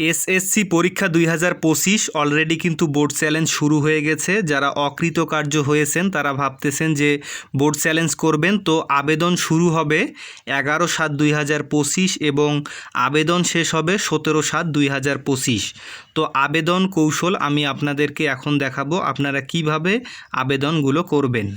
SSC পরীক্ষা দুই হাজার পঁচিশ অলরেডি কিন্তু বোর্ড চ্যালেঞ্জ শুরু হয়ে গেছে। যারা অকৃতকার্য হয়েছেন, তারা ভাবতেছেন যে বোর্ড চ্যালেঞ্জ করবেন। তো আবেদন শুরু হবে এগারো সাত দুই হাজার পঁচিশ এবং আবেদন শেষ হবে সতেরো সাত দুই হাজার পঁচিশ। তো আবেদন কৌশল আমি আপনাদেরকে এখন দেখাবো আপনারা কীভাবে আবেদনগুলো করবেন।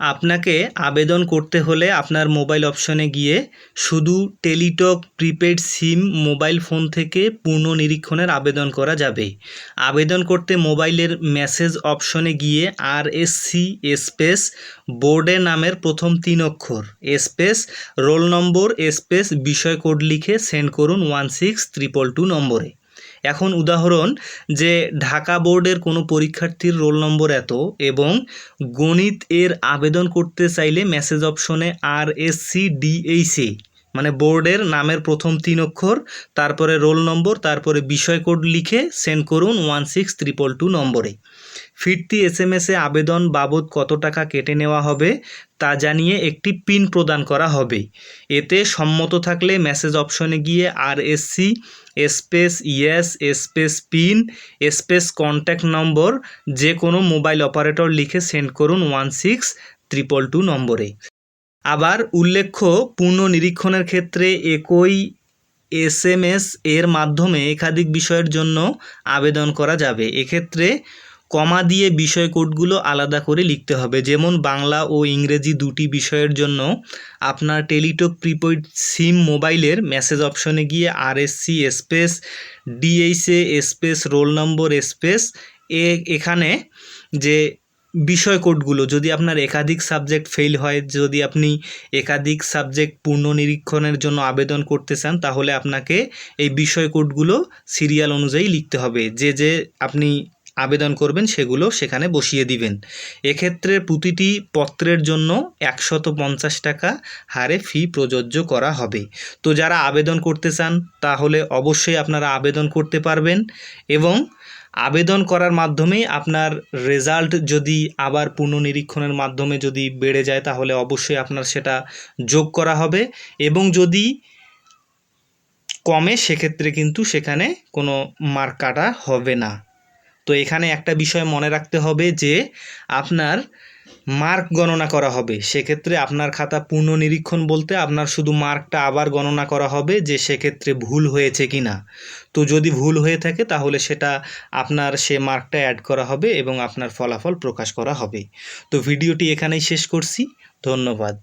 আপনাকে আবেদন করতে হলে আপনার মোবাইল অপশনে গিয়ে শুধু Teletalk, prepaid SIM, mobile phone থেকে পূর্ণ নিরীক্ষণের আবেদন করা যাবে। আবেদন করতে মোবাইলের মেসেজ অপশনে গিয়ে আর এস সি স্পেস বোর্ডের নামের প্রথম তিন অক্ষর স্পেস রোল নম্বর স্পেস বিষয় কোড লিখে সেন্ড করুন ওয়ান সিক্স ত্রিপল টু নম্বরে। এখন উদাহরণ যে ঢাকা বোর্ডের কোনো পরীক্ষার্থীর রোল নম্বর এত এবং গণিত এর আবেদন করতে চাইলে মেসেজ অপশনে আর এস সি ডিএইচএ মানে বোর্ডের নামের প্রথম তিন অক্ষর, তারপরে রোল নম্বর, তারপরে বিষয় কোড লিখে সেন্ড করুন ওয়ান সিক্স ত্রিপল টু নম্বরে। ফিরতি এস এম এসে আবেদন বাবদ কত টাকা কেটে নেওয়া হবে তা জানিয়ে একটি পিন প্রদান করা হবে। এতে সম্মত থাকলে মেসেজ অপশনে গিয়ে R SC space yes space PIN, space contact number যে কোনো মোবাইল অপারেটর লিখে সেন্ড করুন ওয়ান সিক্স ত্রিপল টু নম্বরে। আবার উল্লেখ্য পূর্ণ নিরীক্ষণের ক্ষেত্রে একই এস এম এস এর মাধ্যমে একাধিক বিষয়ের জন্য আবেদন করা যাবে। এক্ষেত্রে কমা দিয়ে বিষয় কোডগুলো আলাদা করে লিখতে হবে। যেমন বাংলা ও ইংরেজি দুটি বিষয়ের জন্য আপনার টেলিটক প্রিপেড সিম মোবাইলের মেসেজ অপশনে গিয়ে R S space DHA space, roll number space, এ এখানে যে বিষয় কোডগুলো, যদি আপনার একাধিক সাবজেক্ট ফেল হয়, যদি আপনি একাধিক সাবজেক্ট পূর্ণ নিরীক্ষণের জন্য আবেদন করতে চান, তাহলে আপনাকে এই বিষয় কোডগুলো সিরিয়াল অনুযায়ী লিখতে হবে। যে যে আপনি আবেদন করবেন, সেগুলো সেখানে বসিয়ে দিবেন। এক্ষেত্রে প্রতিটি পত্রের জন্য একশত পঞ্চাশ টাকা হারে ফি প্রযোজ্য করা হবে। তো যারা আবেদন করতে চান, তাহলে অবশ্যই আপনারা আবেদন করতে পারবেন এবং আবেদন করার মাধ্যমে আপনার রেজাল্ট যদি আবার পুনঃনিরীক্ষণের মাধ্যমে যদি বেড়ে যায়, তাহলে অবশ্যই আপনার সেটা যোগ করা হবে। এবং যদি কমে, সেক্ষেত্রে কিন্তু সেখানে কোনো মার্ক কাটা হবে না। তো এখানে একটা বিষয় মনে রাখতে হবে যে, আপনার মার্ক গণনা করা হবে। সেক্ষেত্রে আপনার খাতা পুনঃনিরীক্ষণ বলতে আপনার শুধু মার্কটা আবার গণনা করা হবে যে সেক্ষেত্রে ভুল হয়েছে কি না তো যদি ভুল হয়ে থাকে তাহলে সেটা আপনার সে মার্কটা অ্যাড করা হবে এবং আপনার ফলাফল প্রকাশ করা হবে। তো ভিডিওটি এখানেই শেষ করছি। ধন্যবাদ।